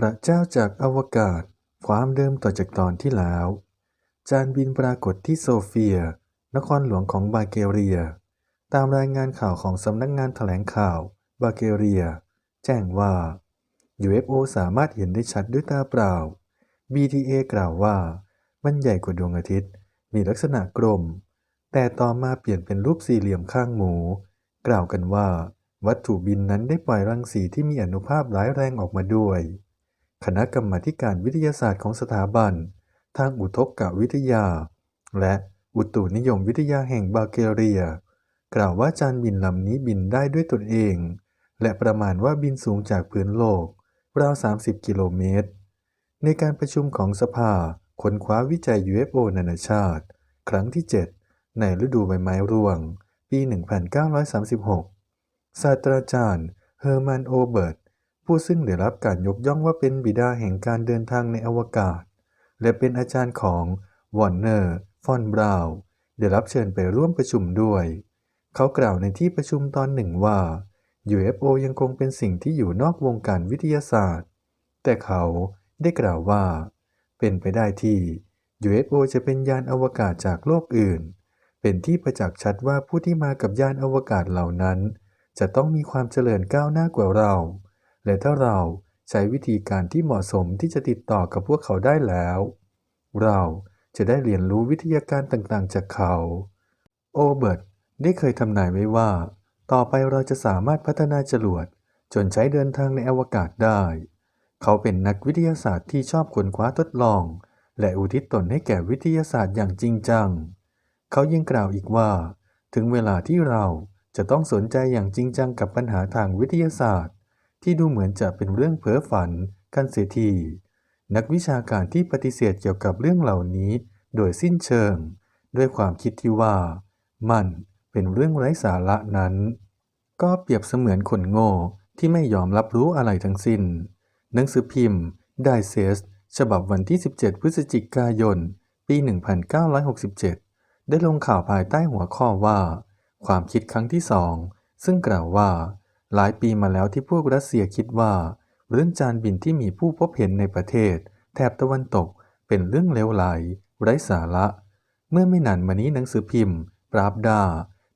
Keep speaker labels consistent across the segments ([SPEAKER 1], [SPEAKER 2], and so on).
[SPEAKER 1] พระเจ้าจากอวกาศ ความเดิมต่อจากตอนที่แล้ว จานบินปรากฏที่โซเฟีย นครหลวงของบาเกเรีย ตามรายงานข่าวของสำนักงานแถลงข่าวบาเกเรีย แจ้งว่า UFO สามารถเห็นได้ชัดด้วยตาเปล่า BTA กล่าวว่า มันใหญ่กว่าดวงอาทิตย์ มีลักษณะกลม แต่ต่อมาเปลี่ยนเป็นรูปสี่เหลี่ยมข้างหมู กล่าวกันว่า วัตถุบินนั้นได้ปล่อยรังสีที่มีอนุภาพร้ายแรงออกมาด้วย คณะกรรมาการวิทยาศาสตร์ของสถาบัน ทางอุทกวิทยา และอุตุนิยมวิทยาแห่งบาเกเรีย กล่าวว่าจานบินลำนี้บินได้ด้วยตนเอง และประมาณว่าบินสูงจากพื้นโลก ราว 30 กิโลเมตร ในการประชุมของสภาค้นคว้าวิจัย UFO นานาชาติ ครั้งที่ 7 ในฤดูใบไม้ร่วง ปี 1936 ศาสตราจารย์เฮอร์มันโอเบิร์ต ผู้ซึ่งได้รับการยกย่องว่าเป็นบิดาแห่งการเดินทางในอวกาศ และเป็นอาจารย์ของวอร์เนอร์ ฟอนบราวน์ได้รับเชิญไปร่วมประชุมด้วย เขากล่าวในที่ประชุมตอนหนึ่งว่า UFO ยังคงเป็นสิ่งที่อยู่นอกวงการวิทยาศาสตร์ แต่เขาได้กล่าวว่า เป็นไปได้ที่ UFO จะเป็นยานอวกาศจากโลกอื่น เป็นที่ประจักษ์ชัดว่าผู้ที่มากับยานอวกาศเหล่านั้น จะต้องมีความเจริญก้าวหน้ากว่าเรา และถ้าเราใช้วิธีการที่เหมาะสมที่จะติดต่อกับพวกเขาได้แล้ว เราจะได้เรียนรู้วิทยาการต่างๆ จากเขา โอเบิร์ตได้เคยทำนายไว้ว่า ต่อไปเราจะสามารถพัฒนาจรวดจนใช้เดินทางในอวกาศได้ เขาเป็นนักวิทยาศาสตร์ที่ชอบค้นคว้าทดลอง และอุทิศตนให้แก่วิทยาศาสตร์อย่างจริงจัง เขายังกล่าวอีกว่า ถึงเวลาที่เราจะต้องสนใจอย่างจริงจังกับปัญหาทางวิทยาศาสตร์ ที่ดูเหมือนจะเป็นเรื่องเพ้อฝันกันเสียทีนักวิชาการที่ปฏิเสธเกี่ยวกับเรื่องเหล่านี้ โดยสิ้นเชิง ด้วยความคิดที่ว่า มันเป็นเรื่องไร้สาระนั้น ก็เปรียบเสมือนคนโง่ที่ไม่ยอมรับรู้อะไรทั้งสิ้น หนังสือพิมพ์ไดเซสฉบับวันที่ 17 พฤศจิกายน ปี 1967 ได้ลงข่าวภายใต้หัวข้อว่า ความคิดครั้งที่สองซึ่งกล่าวว่า หลายปีมาแล้วที่พวกรัสเซียคิดว่า เรื่องจานบินที่มีผู้พบเห็นในประเทศ แถบตะวันตกเป็นเรื่องเลวไหล ไร้สาระ เมื่อไม่นานมานี้หนังสือพิมพ์ ปราบดา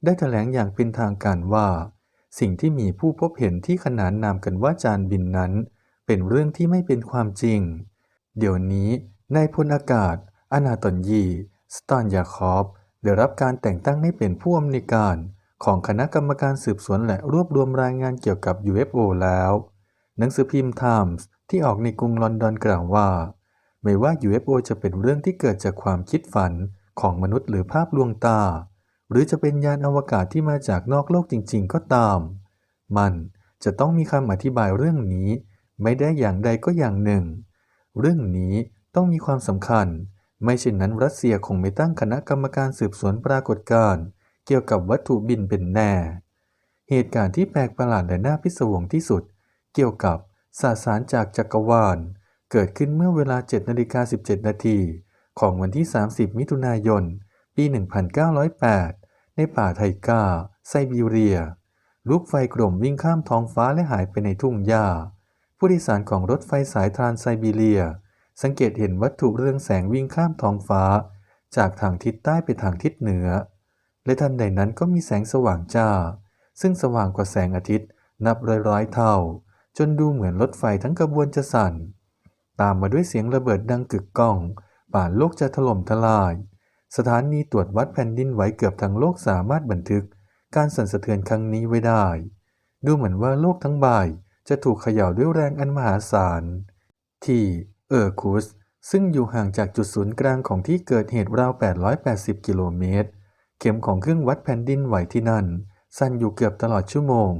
[SPEAKER 1] ได้แถลงอย่างเป็นทางการว่า สิ่งที่มีผู้พบเห็นที่ขนานนามกันว่าจานบินนั้น เป็นเรื่องที่ไม่เป็นความจริง เดี๋ยวนี้นายพลอากาศ อนาตอนยี สตานยาคอฟได้รับการแต่งตั้งให้เป็นผู้อำนวยการ ของคณะกรรมการสืบสวนและรวบรวมรายงานเกี่ยวกับ UFO แล้ว หนังสือพิมพ์ Times ที่ออกในกรุงลอนดอนกล่าวว่า ไม่ว่า UFO จะเป็นเรื่องที่เกิดจากความคิดฝันของมนุษย์หรือภาพลวงตา หรือจะเป็นยานอวกาศที่มาจากนอกโลกจริง ๆ ก็ตาม มันจะต้องมีคำอธิบายเรื่องนี้ ไม่ได้อย่างใดก็อย่างหนึ่ง เรื่องนี้ต้องมีความสำคัญ ไม่เช่นนั้นรัสเซียคงไม่ตั้งคณะกรรมการสืบสวนปรากฏการณ์ เกี่ยวกับวัตถุบินเป็นแน่ เหตุการณ์ที่แปลกประหลาดและน่าพิศวงที่สุด เกี่ยวกับสสารจากจักรวาล เกิดขึ้นเมื่อเวลา7นาฬิกา17 นาทีของวันที่ 30 มิถุนายน ปี 1908 ในป่าไทกา ไซบีเรีย ลูกไฟกลมวิ่งข้ามท้องฟ้าและหายไปในทุ่งหญ้า ผู้โดยสารของรถไฟสายทรานไซบีเรีย สังเกตเห็นวัตถุเรืองแสงวิ่งข้ามท้องฟ้า จากทางทิศใต้ไปทางทิศเหนือ และทันใดนั้นก็มีแสงสว่างจ้า ซึ่งสว่างกว่าแสงอาทิตย์นับร้อยๆเท่า จนดูเหมือนรถไฟทั้งกระบวนจะสั่น ตามมาด้วยเสียงระเบิดดังกึกก้อง ป่านโลกจะถล่มทลาย สถานีตรวจวัดแผ่นดินไหวเกือบทั้งโลกสามารถบันทึก การสั่นสะเทือนครั้งนี้ไว้ได้ ดูเหมือนว่าโลกทั้งใบจะถูกเขย่าด้วยแรงอันมหาศาล ที่เออร์คุสซึ่งอยู่ห่างจากจุดศูนย์กลางของที่เกิดเหตุราว 880 กิโลเมตร เข็มของเครื่องวัดแผ่นดินไหวที่นั่น สั่นอยู่เกือบตลอดชั่วโมง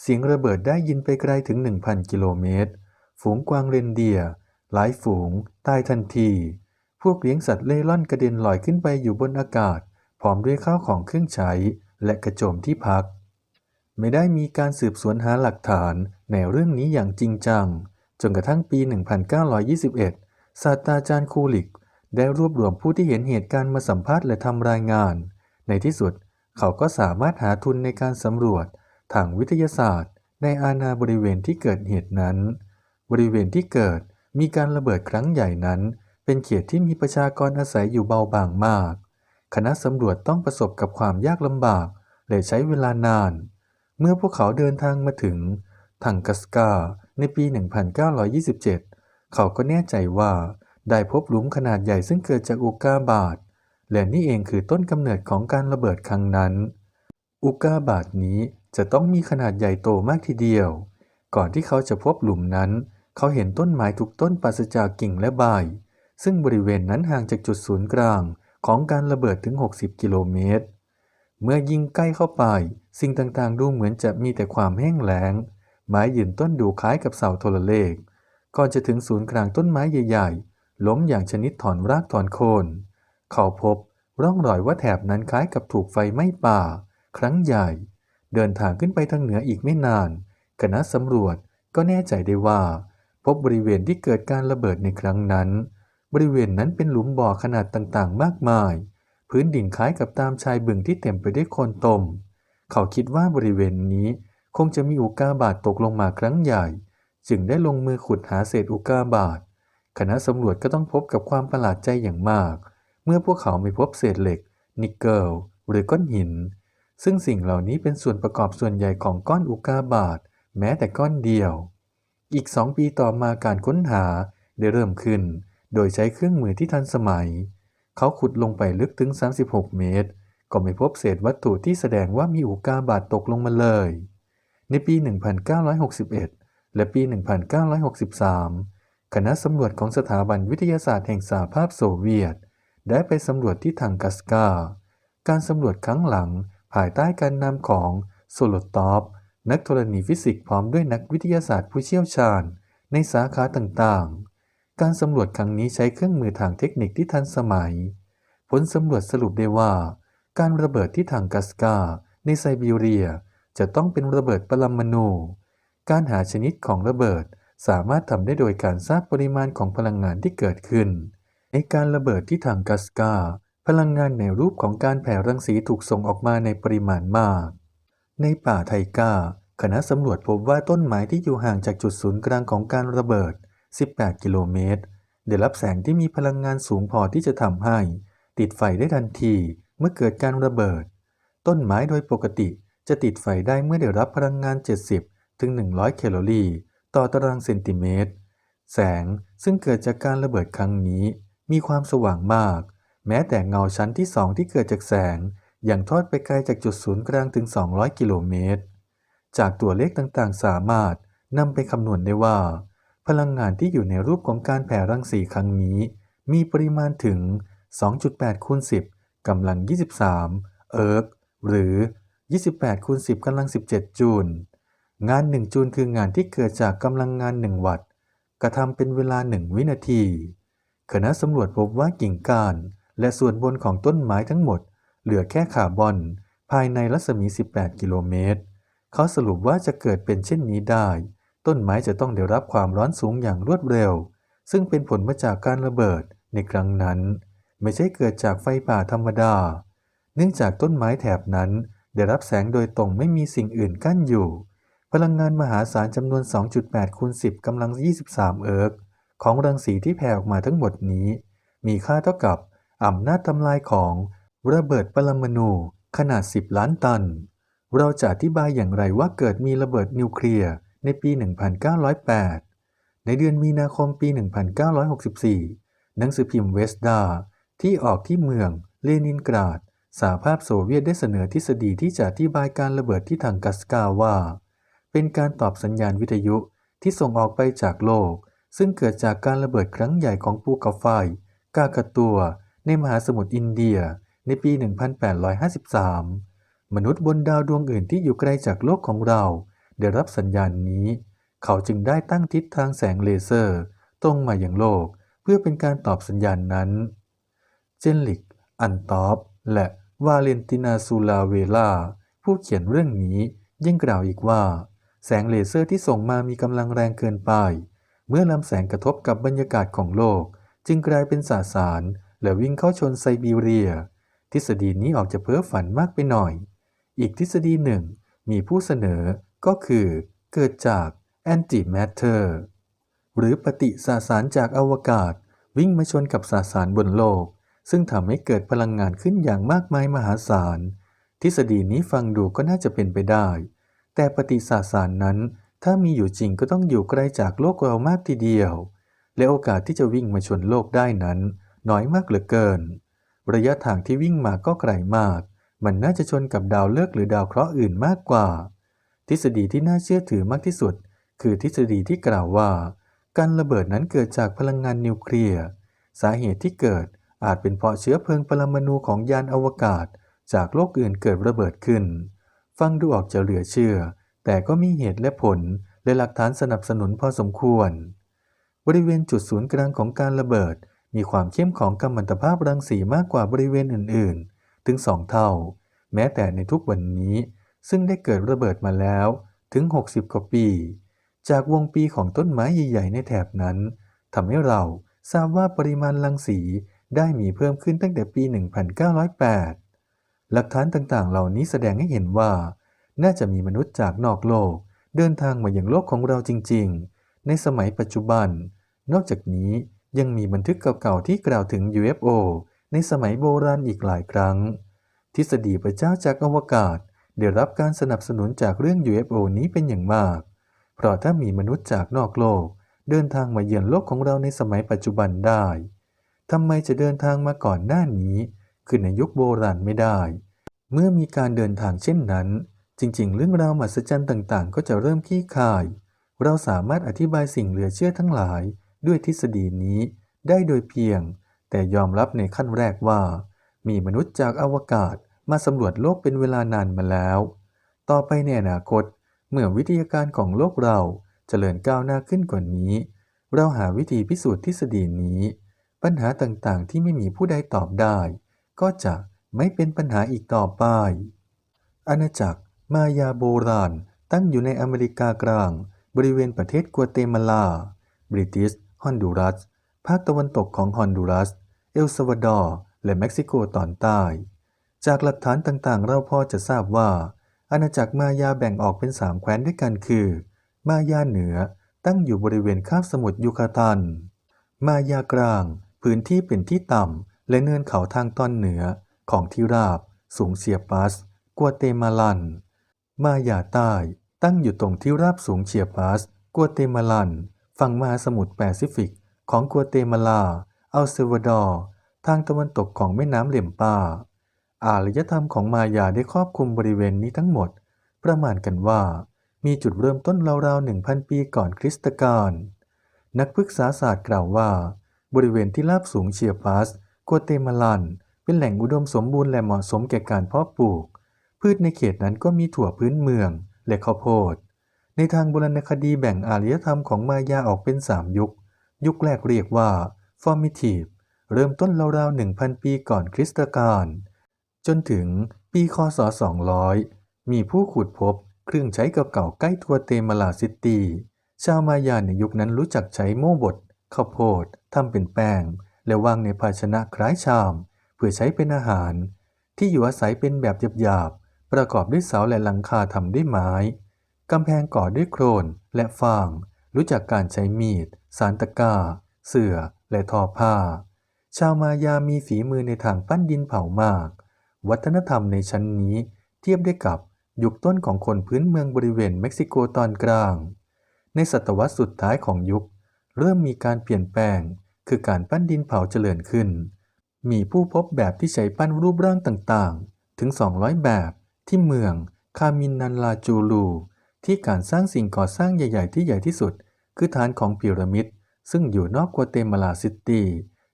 [SPEAKER 1] เสียงระเบิดได้ยินไปไกลถึง 1,000 กิโลเมตร ฝูงกวางเรนเดียร์หลายฝูง ตายทันที พวกเลี้ยงสัตว์เล่ร่อนกระเด็นลอยขึ้นไปอยู่บนอากาศ พร้อมด้วยข้าวของเครื่องใช้ และกระโจมที่พัก ไม่ได้มีการสืบสวนหาหลักฐานในเรื่องนี้อย่างจริงจัง จนกระทั่งปี 1921 ศาสตราจารย์คูลิกได้รวบรวมผู้ที่เห็นเหตุการณ์มาสัมภาษณ์และทำรายงาน ในที่สุดเขาก็สามารถหาทุนในการสำรวจทางวิทยาศาสตร์ ในอาณาบริเวณที่เกิดเหตุนั้น บริเวณที่เกิดมีการระเบิดครั้งใหญ่นั้น เป็นเขตที่มีประชากรอาศัยอยู่เบาบางมาก คณะสำรวจต้องประสบกับความยากลำบากและใช้เวลานาน เมื่อพวกเขาเดินทางมาถึงทังกัสกาในปี 1927 เขาก็แน่ใจว่าได้พบหลุมขนาดใหญ่ซึ่งเกิดจากอุกกาบาต และนี่เองคือต้นกำเนิดของการระเบิดครั้งนั้น อุกาบาตนี้จะต้องมีขนาดใหญ่โตมากทีเดียว ก่อนที่เขาจะพบหลุมนั้น เขาเห็นต้นไม้ทุกต้นปราศจากกิ่งและใบ ซึ่งบริเวณนั้นห่างจากจุดศูนย์กลางของการระเบิดถึง 60 กิโลเมตร เมื่อยิ่งใกล้เข้าไป สิ่งต่างๆ ดูเหมือนจะมีแต่ความแห้งแล้ง ไม้ยืนต้นดูคล้ายกับเสาโทรเลข ก่อนจะถึงศูนย์กลางต้นไม้ใหญ่ ๆ ล้มอย่างชนิดถอนรากถอนโคน เขาพบร่องรอยว่าแถบนั้นคล้ายกับถูกไฟไหม้ป่า ครั้งใหญ่ เดินทางขึ้นไปทางเหนืออีกไม่นาน คณะสำรวจก็แน่ใจได้ว่า พบบริเวณที่เกิดการระเบิดในครั้งนั้น บริเวณนั้นเป็นหลุมบ่อขนาดต่างๆ มากมาย พื้นดินคล้ายกับตามชายบึงที่เต็มไปด้วยโคลนตม เขาคิดว่าบริเวณนี้คงจะมีอุกาบาตตกลงมาครั้งใหญ่ จึงได้ลงมือขุดหาเศษอุกาบาตคณะสำรวจก็ต้องพบกับความประหลาดใจอย่างมาก เมื่อพวกเขาไม่พบเศษเหล็ก นิกเกิล หรือก้อนหิน ซึ่งสิ่งเหล่านี้เป็นส่วนประกอบส่วนใหญ่ของก้อนอุกาบาตแม้แต่ก้อนเดียว อีกสองปีต่อมาการค้นหาได้เริ่มขึ้น โดยใช้เครื่องมือที่ทันสมัย เขาขุดลงไปลึกถึง 36 เมตร ก็ไม่พบเศษวัตถุที่แสดงว่ามีอุกกาบาตตกลงมาเลย ในปี 1961 และปี 1963 คณะสำรวจของสถาบันวิทยาศาสตร์แห่งสหภาพโซเวียต ได้ไปสำรวจที่ทังกัสกา การสำรวจครั้งหลังภายใต้การนำของโซโลตอฟนักธรณีฟิสิกส์พร้อมด้วยนักวิทยาศาสตร์ผู้เชี่ยวชาญ ในสาขาต่างๆ การสำรวจครั้งนี้ใช้เครื่องมือทางเทคนิคที่ทันสมัย ผลสำรวจสรุปได้ว่า การระเบิดที่ทังกัสกา ในไซบีเรีย จะต้องเป็นระเบิดปรมาณูการหาชนิดของระเบิดสามารถทำได้โดยการทราบปริมาณของพลังงานที่เกิดขึ้น ในการระเบิดที่ทางกัสกาพลังงานในรูปของการแผ่รังสีถูกส่งออกมาในปริมาณมาก ในป่าไทกาคณะสำรวจพบว่าต้นไม้ที่อยู่ห่างจากจุดศูนย์กลางของการระเบิด 18 กิโลเมตร ได้รับแสงที่มีพลังงานสูงพอที่จะทำให้ ติดไฟได้ทันทีเมื่อเกิดการระเบิด ต้นไม้โดยปกติจะติดไฟได้เมื่อได้รับพลังงาน 70 ถึง 100 แคลอรี่ ต่อตารางเซนติเมตร แสงซึ่งเกิดจากการระเบิดครั้งนี้ มีความสว่างมาก แม้แต่เงาชั้นที่สองที่เกิดจากแสงยังทอดไปไกลจากจุดศูนย์กลางถึง 200 กิโลเมตร จากตัวเลขต่างๆ สามารถนำไปคำนวณได้ว่า พลังงานที่อยู่ในรูปของการแผ่รังสีครั้งนี้ มีปริมาณถึง 2.8คูณ10กำลัง 23 เอิร์กหรือ 28คูณ10กำลัง 17 จูล งาน 1 จูลคืองานที่เกิดจากกำลังงาน 1 วัตต์ กระทำเป็นเวลา 1 วินาที คณะสำรวจพบว่ากิ่งก้าน และส่วนบนของต้นไม้ทั้งหมด เหลือแค่คาร์บอน ภายในรัศมี 18 กิโลเมตร เขาสรุปว่าจะเกิดเป็นเช่นนี้ได้ ต้นไม้จะต้องได้รับความร้อนสูงอย่างรวดเร็ว ซึ่งเป็นผลมาจากการระเบิดในครั้งนั้น ไม่ใช่เกิดจากไฟป่าธรรมดา เนื่องจากต้นไม้แถบนั้น ได้รับแสงโดยตรงไม่มีสิ่งอื่นกั้นอยู่ พลังงานมหาศาลจำนวน 2.8คูณ10กำลัง 23 เอิร์ก ของรังสีที่แผ่ออกมาทั้งหมดนี้ มีค่าเท่ากับอำนาจทำลายของระเบิดปรมาณูขนาด 10 ล้านตัน เราจะอธิบายอย่างไรว่าเกิดมีระเบิดนิวเคลียร์ในปี 1908 ในเดือนมีนาคมปี 1964 หนังสือพิมพ์เวสดาที่ออกที่เมืองเลนินกราดสหภาพโซเวียตได้เสนอทฤษฎีที่จะอธิบายการระเบิดที่ทางกัสกาว่า เป็นการตอบสัญญาณวิทยุที่ส่งออกไปจากโลก ซึ่งเกิดจากการระเบิดครั้งใหญ่ของภูเขาไฟกากาตัว ในมหาสมุทรอินเดียในปี 1853 มนุษย์บนดาวดวงอื่นที่อยู่ไกลจากโลกของเรา ได้รับสัญญาณนี้ เขาจึงได้ตั้งทิศทางแสงเลเซอร์ ตรงมาอย่างโลกเพื่อเป็นการตอบสัญญาณนั้น เจนลิก อันตอฟและวาเลนตินาซูลาเวลา ผู้เขียนเรื่องนี้ยังกล่าวอีกว่า แสงเลเซอร์ที่ส่งมามีกำลังแรงเกินไป เมื่อลำแสงกระทบกับบรรยากาศของโลก จึงกลายเป็นสสารและวิ่งเข้าชนไซบีเรีย ทฤษฎีนี้ออกจะเพ้อฝันมากไปหน่อย อีกทฤษฎีหนึ่งมีผู้เสนอก็คือเกิดจากแอนติแมทเทอร์หรือปฏิสสารจากอวกาศ วิ่งมาชนกับสสารบนโลก ซึ่งทำให้เกิดพลังงานขึ้นอย่างมากมายมหาศาล ทฤษฎีนี้ฟังดูก็น่าจะเป็นไปได้ แต่ปฏิสสารนั้น ถ้ามีอยู่จริงก็ต้องอยู่ไกลจากโลกเรามากทีเดียว และโอกาสที่จะวิ่งมาชนโลกได้นั้น น้อยมากเหลือเกิน ระยะทางที่วิ่งมาก็ไกลมาก มันน่าจะชนกับดาวฤกษ์หรือดาวเคราะห์อื่นมากกว่า ทฤษฎีที่น่าเชื่อถือมากที่สุด คือทฤษฎีที่กล่าวว่า การระเบิดนั้นเกิดจากพลังงานนิวเคลียร์ สาเหตุที่เกิดอาจเป็นเพราะเชื้อเพลิงปรมาณูของยานอวกาศ จากโลกอื่นเกิดระเบิดขึ้น ฟังดูออกจะเหลือเชื่อ แต่ก็มีเหตุและผลและหลักฐานสนับสนุนพอสมควร บริเวณจุดศูนย์กลางของการระเบิด มีความเข้มของกัมมันตภาพรังสีมากกว่าบริเวณอื่นๆ ถึงสองเท่า แม้แต่ในทุกวันนี้ ซึ่งได้เกิดระเบิดมาแล้วถึง 60 กว่าปี จากวงปีของต้นไม้ใหญ่ๆในแถบนั้นทำให้เราทราบว่าปริมาณรังสีได้มีเพิ่มขึ้นตั้งแต่ปี 1908 หลักฐานต่างๆ เหล่านี้แสดงให้เห็นว่า น่าจะมีมนุษย์จากนอกโลก เดินทางมาอยังโลกของเราจริง ๆ ในสมัยปัจจุบัน นอกจากนี้ยังมีบันทึกเก่าๆที่กล่าวถึง UFO ในสมัยโบราณอีกหลายครั้ง ทฤษฎีพระเจ้าจากอวกาศ ได้รับการสนับสนุนจากเรื่อง UFO นี้เป็นอย่างมาก เพราะถ้ามีมนุษย์จากนอกโลก เดินทางมาเยือนโลกของเราในสมัยปัจจุบันได้ทำไมจะเดินทางมาก่อนหน้านี้ คือในยุคโบราณไม่ได้ เมื่อมีการเดินทางเช่นนั้น จริงๆ เรื่องราวมหัศจรรย์ต่างๆ ก็จะเริ่มขี้คาย เราสามารถอธิบายสิ่งเหลือเชื่อทั้งหลายด้วยทฤษฎีนี้ได้โดยเพียง แต่ยอมรับในขั้นแรกว่า มีมนุษย์จากอวกาศมาสำรวจโลกเป็นเวลานานมาแล้ว ต่อไปในอนาคต เมื่อวิทยาการของโลกเราจเจริญก้าวหน้าขึ้นกว่านี้ เราหาวิธีพิสูจน์ทฤษฎีนี้ ปัญหาต่างๆ ที่ไม่มีผู้ใดตอบได้ ก็จะไม่เป็นปัญหาอีกต่อไป อาณาจักร มายาโบราณตั้งอยู่ในอเมริกากลาง บริเวณประเทศกัวเตมาลา บริติชฮอนดูรัส ภาคตะวันตกของฮอนดูรัส เอลซาวาดอร์ และเม็กซิโกตอนใต้ จากหลักฐานต่างๆ เราพอจะทราบว่า อาณาจักรมายาแบ่งออกเป็นสามแคว้นด้วยกันคือ มายาเหนือตั้งอยู่บริเวณคาบสมุทรยูคาตัน มายากลาง พื้นที่เป็นที่ต่ำและเนินเขาทางตอนเหนือของที่ราบ สูงเซียปัส กัวเตมาลัน มายาใต้ ตั้งอยู่ตรงที่ราบสูงเชียปัสกัวเตมาลัน ฝั่งมหาสมุทรแปซิฟิก ของกัวเตมาลา อัลเซวาดอร์ ทางตะวันตกของแม่น้ำเหลมปา อารยธรรมของมายาได้ครอบคลุมบริเวณนี้ทั้งหมด ประมาณกันว่า มีจุดเริ่มต้นราวๆ 1,000 ปีก่อนคริสตกาล นักพฤกษาศาสตร์กล่าวว่า บริเวณที่ราบสูงเชียปัสกัวเตมาลัน เป็นแหล่งอุดมสมบูรณ์และเหมาะสมแก่การเพาะปลูก พืชในเขตนั้นก็มีถั่วพื้นเมืองและข้าวโพด ในทางโบราณคดีแบ่งอารยธรรมของมายาออกเป็น 3 ยุค ยุคแรกเรียกว่า Formative เริ่มต้นราวๆ1,000 ปีก่อนคริสตกาลจนถึงปีคศ 200 มีผู้ขุดพบเครื่องใช้เก่าๆใกล้ทัวเตมาลาซิตีชาวมายาในยุคนั้นรู้จักใช้โม่บดข้าวโพดทำเป็นแป้ง และวางในภาชนะคล้ายชาม เพื่อใช้เป็นอาหาร ที่อยู่อาศัยเป็นแบบหยาบ ประกอบด้วยเสาและหลังคาทำด้วยไม้ กำแพงก่อด้วยโครนและฟาง รู้จักการใช้มีด สารตะกร้า เสื่อ และทอผ้า ชาวมายามีฝีมือในทางปั้นดินเผามาก วัฒนธรรมในชั้นนี้เทียบได้กับยุคต้นของคนพื้นเมืองบริเวณเม็กซิโกตอนกลาง ในศตวรรษสุดท้ายของยุค เริ่มมีการเปลี่ยนแปลง คือการปั้นดินเผาเจริญขึ้น มีผู้พบแบบที่ใช้ปั้นรูปร่างต่างๆ ถึง 200 แบบ ที่เมืองคามินนันลาจูลู ที่การสร้างสิ่งก่อสร้างใหญ่ๆ ที่ใหญ่ที่สุด คือฐานของพีระมิด ซึ่งอยู่นอกกัวเตมาลาซิตี้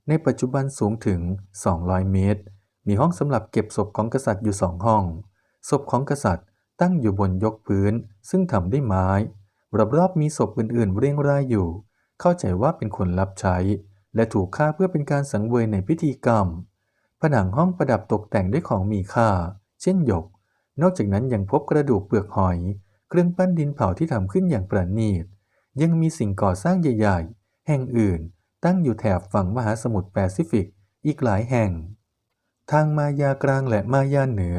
[SPEAKER 1] ในปัจจุบันสูงถึง 200 เมตร มีห้องสำหรับเก็บศพของกษัตริย์อยู่สองห้อง ศพของกษัตริย์ตั้งอยู่บนยกพื้น ซึ่งทำด้วยไม้ รอบๆมีศพอื่นๆ เรียงรายอยู่ เข้าใจว่าเป็นคนรับใช้ และถูกฆ่าเพื่อเป็นการสังเวยในพิธีกรรม ผนังห้องประดับตกแต่งด้วยของมีค่า เช่นหยก นอกจากนั้นยังพบกระดูกเปลือกหอย เครื่องปั้นดินเผาที่ทำขึ้นอย่างประณีต ยังมีสิ่งก่อสร้างใหญ่ ๆ แห่งอื่น ตั้งอยู่แถบฝั่งมหาสมุทรแปซิฟิก อีกหลายแห่ง ทางมายากลางและมายาเหนือ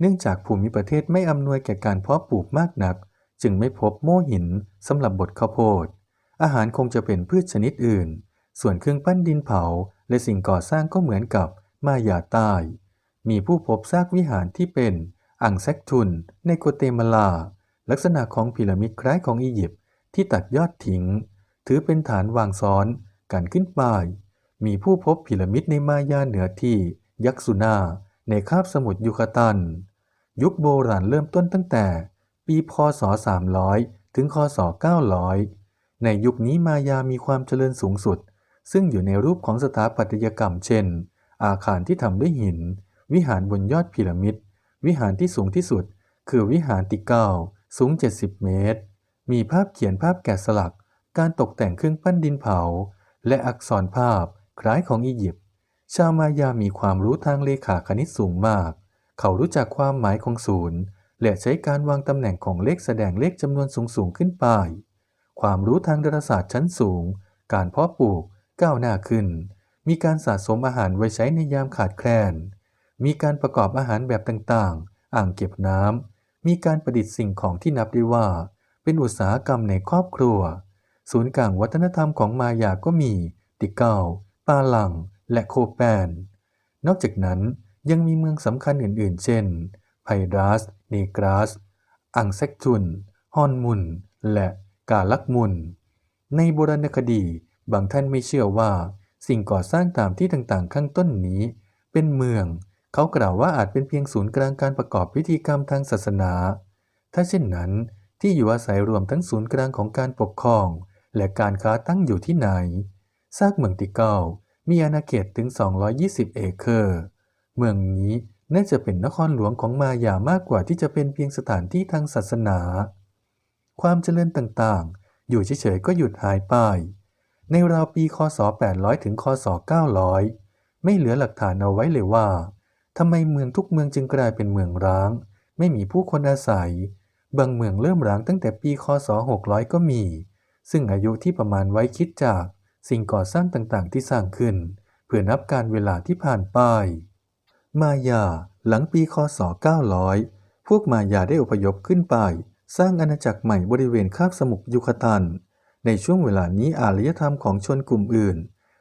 [SPEAKER 1] เนื่องจากภูมิประเทศไม่อำนวยแก่การเพาะปลูกมากนัก จึงไม่พบโม่หินสำหรับบดข้าวโพด อาหารคงจะเป็นพืชชนิดอื่น ส่วนเครื่องปั้นดินเผา และสิ่งก่อสร้างก็เหมือนกับมายาใต้มีผู้พบซากวิหารที่เป็น อังแซกทุน ในโกเตมาลา ลักษณะของพีระมิดคล้ายของอียิปต์ที่ตัดยอดทิ้ง ถือเป็นฐานวางซ้อนกันขึ้นไปมีผู้พบพีระมิดในมายาเหนือที่ยักษุนาในคาบสมุทรยูคาตัน ยุคโบราณเริ่มต้นตั้งแต่ปีพศ 300 ถึงคศ 900 ในยุคนี้มายามีความเจริญสูงสุด ซึ่งอยู่ในรูปของสถาปัตยกรรมเช่น อาคารที่ทำด้วยหิน วิหารบนยอดพีระมิด วิหารที่สูงที่สุด คือวิหารติเก้าสูง 70 เมตร มีภาพเขียนภาพแกะสลัก การตกแต่งเครื่องปั้นดินเผา และอักษรภาพคล้ายของอียิปต์ ชาวมายามีความรู้ทางเลขาคณิตสูงมาก เขารู้จักความหมายของศูนย์ และใช้การวางตำแหน่งของเลขแสดงเลขจำนวนสูงๆขึ้นไป ความรู้ทางดาราศาสตร์ชั้นสูง การเพาะปลูก ก้าวหน้าขึ้น มีการสะสมอาหารไว้ใช้ในยามขาดแคลน มีการประกอบอาหารแบบต่างๆ อ่างเก็บน้ำ มีการประดิษฐ์สิ่งของที่นับได้ว่า เป็นอุตสาหกรรมในครอบครัว ศูนย์กลางวัฒนธรรมของมายาก็มี ติเกาปาลัง และโคแปน นอกจากนั้นยังมีเมืองสำคัญอื่นๆ เช่น ไพรัส เนกรัสอังเซกทุน ฮอนมุน และกาลักมุน ในโบราณคดีบางท่านไม่เชื่อว่า สิ่งก่อสร้างตามที่ต่างๆ ข้างต้นนี้ เป็นเมือง เขากล่าวว่าอาจเป็นเพียงศูนย์กลางการประกอบพิธีกรรมทางศาสนา ถ้าเช่นนั้น ที่อยู่อาศัยรวมทั้งศูนย์กลางของการปกครอง และการค้าตั้งอยู่ที่ไหน ซากเมืองติเกามีอาณาเขตถึง 220 เอเคอร์ เมืองนี้น่าจะเป็นนครหลวงของมายามากกว่าที่จะเป็นเพียงสถานที่ทางศาสนา ความเจริญต่างๆ อยู่เฉยๆก็หยุดหายไป ในราวปีคศ 800 ถึงคศ 900 ไม่เหลือหลักฐานเอาไว้เลยว่า ทำไมเมืองทุกเมืองจึงกลายเป็นเมืองร้าง ไม่มีผู้คนอาศัย บางเมืองเริ่มร้างตั้งแต่ปีคศ 600 ก็มี ซึ่งอายุที่ประมาณไว้คิดจากสิ่งก่อสร้างต่างๆ ที่สร้างขึ้น เพื่อนับการเวลาที่ผ่านไป มายา หลังปีคศ 900 พวกมายาได้อพยพขึ้นไป สร้างอาณาจักรใหม่บริเวณคาบสมุทรยูคตัน ในช่วงเวลานี้อารยธรรมของชนกลุ่มอื่น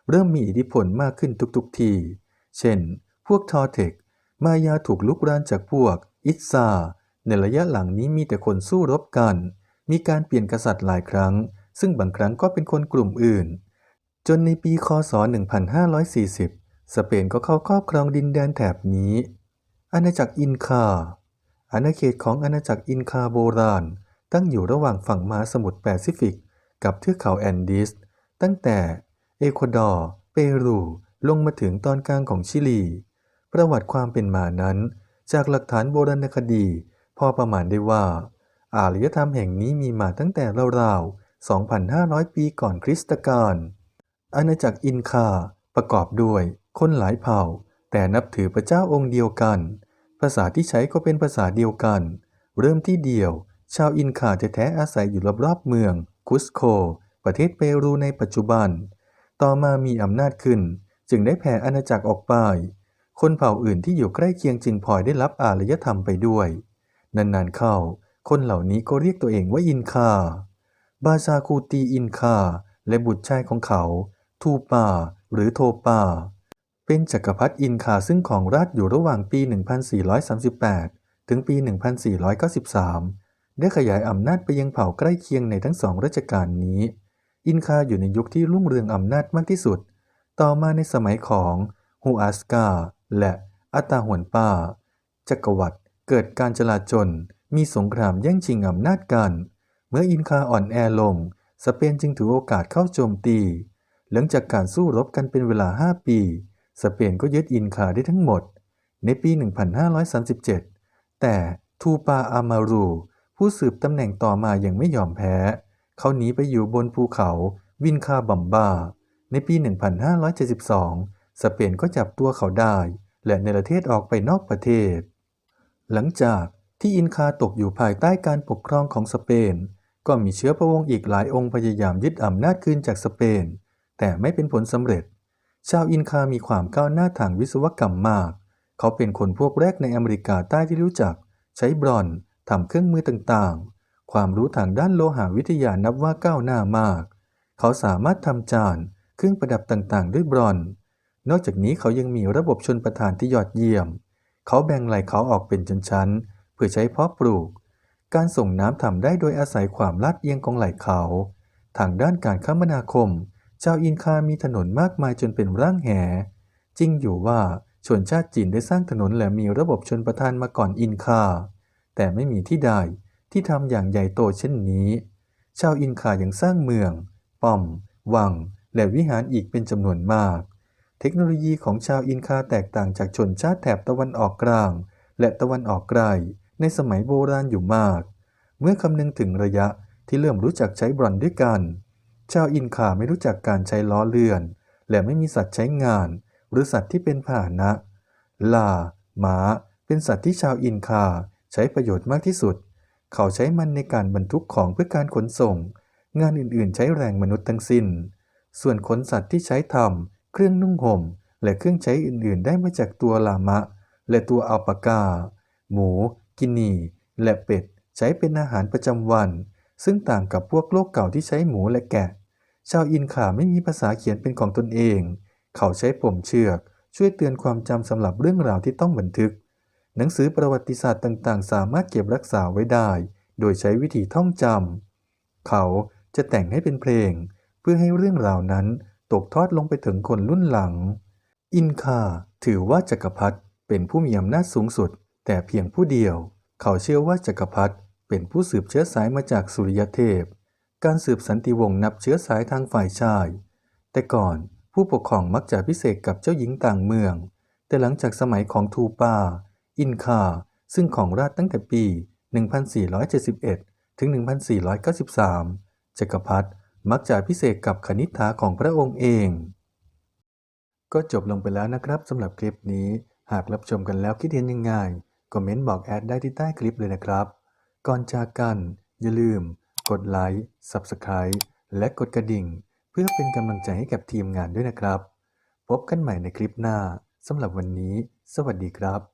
[SPEAKER 1] เริ่มมีอิทธิพลมากขึ้นทุกๆที เช่น พวกทอเทค มายาถูกลุกรานจากพวก อิตซา ในระยะหลังนี้มีแต่คนสู้รบกัน มีการเปลี่ยนกษัตริย์หลายครั้ง ซึ่งบางครั้งก็เป็นคนกลุ่มอื่น จนในปีคศ 1540 สเปนก็เข้าครอบครองดินแดนแถบนี้ อาณาจักรอินคา อาณาเขตของอาณาจักรอินคาโบราณ ตั้งอยู่ระหว่างฝั่งมหาสมุทรแปซิฟิก กับเทือกเขาแอนดีสตั้งแต่เอกวาดอร์ เปรู ลงมาถึงตอนกลางของชิลี ประวัติความเป็นมานั้น จากหลักฐานโบราณคดี พอประมาณได้ว่า อารยธรรมแห่งนี้มีมาตั้งแต่ราวๆ 2,500 ปีก่อนคริสตกาล อาณาจักรอินคาประกอบด้วยคนหลายเผ่า แต่นับถือพระเจ้าองค์เดียวกัน ภาษาที่ใช้ก็เป็นภาษาเดียวกัน เริ่มที่เดียว ชาวอินคาจะแท้อาศัยอยู่รอบๆเมือง คุสโค ประเทศเปรูในปัจจุบัน ต่อมามีอำนาจขึ้น จึงได้แผ่อาณาจักรออกไป คนเผ่าอื่นที่อยู่ใกล้เคียงจึงพลอยได้รับอารยธรรมไปด้วย นานๆเข้า คนเหล่านี้ก็เรียกตัวเองว่าอินคา บาซาคูตีอินคา และบุตรชายของเขา ทูปาหรือโทปา เป็นจักรพรรดิอินคาซึ่งของราชอยู่ระหว่างปี 1438 ถึงปี 1493 ได้ขยายอำนาจไปยังเผ่าใกล้เคียงในทั้งสองรัชกาลนี้ อินคาอยู่ในยุคที่รุ่งเรืองอำนาจมากที่สุด ต่อมาในสมัยของฮูอาสกา และอัตาหวนปาจักรวรรดิเกิดการจลาจลมีสงครามแย่งชิงอำนาจกัน เมื่ออินคาอ่อนแอลง สเปนจึงถือโอกาสเข้าโจมตี หลังจากการสู้รบกันเป็นเวลา 5 ปี สเปนก็ยึดอินคาได้ทั้งหมด ในปี 1537 แต่ทูปาอามารู ผู้สืบตำแหน่งต่อมายังไม่ยอมแพ้ เขาหนีไปอยู่บนภูเขาวินคาบัมบา ในปี 1572 สเปนก็จับตัวเขาได้ และในประเทศออกไปนอกประเทศ หลังจากที่อินคาตกอยู่ภายใต้การปกครองของสเปน ก็มีเชื้อพระวงศ์อีกหลายองค์พยายามยึดอำนาจคืนจากสเปน แต่ไม่เป็นผลสำเร็จ ชาวอินคามีความก้าวหน้าทางวิศวกรรมมาก เขาเป็นคนพวกแรกในอเมริกาใต้ที่รู้จัก ใช้บรอนทำเครื่องมือต่างๆ ความรู้ทางด้านโลหะวิทยานับว่าก้าวหน้ามาก เขาสามารถทำจาน เครื่องประดับต่างๆ ด้วยบรอนซ์ นอกจากนี้เขายังมีระบบชนประทานที่ยอดเยี่ยม เขาแบ่งไหล่เขาออกเป็นชั้นๆ เพื่อใช้เพาะปลูก การส่งน้ำทำได้โดยอาศัยความลาดเอียงของไหล่เขา ทางด้านการคมนาคม ชาวอินคามีถนนมากมายจนเป็นร่างแห จริงอยู่ว่าชนชาติจีนได้สร้างถนนและมีระบบชนประทานมาก่อนอินคา แต่ไม่มีที่ใดที่ทำอย่างใหญ่โตเช่นนี้ ชาวอินคายังสร้างเมือง ป้อม วัง และวิหารอีกเป็นจำนวนมาก เทคโนโลยีของชาวอินคาแตกต่างจากชนชาติแถบตะวันออกกลาง และตะวันออกไกลในสมัยโบราณอยู่มาก เมื่อคำนึงถึงระยะที่เริ่มรู้จักใช้บรอนด้วยกัน ชาวอินคาไม่รู้จักการใช้ล้อเลื่อน และไม่มีสัตว์ใช้งาน หรือสัตว์ที่เป็นพาหนะ ลาหมาเป็นสัตว์ที่ชาวอินคาใช้ประโยชน์มากที่สุด เขาใช้มันในการบรรทุกของเพื่อการขนส่ง งานอื่นๆ ใช้แรงมนุษย์ทั้งสิ้น ส่วนขนสัตว์ที่ใช้ทำ เครื่องนุ่งห่ม และเครื่องใช้อื่นๆ ได้มาจากตัวลามะ และตัวอัลปากา หมู กินีและเป็ด ใช้เป็นอาหารประจำวัน ซึ่งต่างกับพวกโลกเก่าที่ใช้หมูและแกะ ชาวอินคาไม่มีภาษาเขียนเป็นของตนเอง เขาใช้ผมเชือก ช่วยเตือนความจำสำหรับเรื่องราวที่ต้องบันทึก หนังสือประวัติศาสตร์ต่างๆ สามารถเก็บรักษาไว้ได้ โดยใช้วิธีท่องจำเขาจะแต่งให้เป็นเพลง เพื่อให้เรื่องราวนั้น ตกทอดลงไปถึงคนรุ่นหลัง อินคาถือว่าจักรพรรดิเป็นผู้มีอำนาจสูงสุด แต่เพียงผู้เดียว เขาเชื่อว่าจักรพรรดิเป็นผู้สืบเชื้อสายมาจากสุริยเทพ การสืบสันติวงศ์นับเชื้อสายทางฝ่ายชาย แต่ก่อนผู้ปกครองมักจะพิเศษกับเจ้าหญิงต่างเมือง แต่หลังจากสมัยของทูปา อินคา ซึ่งของราชตั้งแต่ปี 1471 ถึง 1493 จักรพรรดิ มักจะพิเศษกับคณิษฐาของพระองค์เอง ก็จบลงไปแล้วนะครับสำหรับคลิปนี้ หากรับชมกันแล้วคิดเห็นยังไงคอมเมนต์บอกแอดได้ที่ใต้คลิปเลยนะครับ ก่อนจากกัน อย่าลืม กดไลค์ Subscribe และกดกระดิ่ง เพื่อเป็นกำลังใจให้กับทีมงานด้วยนะครับ พบกันใหม่ในคลิปหน้าสำหรับวันนี้ สวัสดีครับ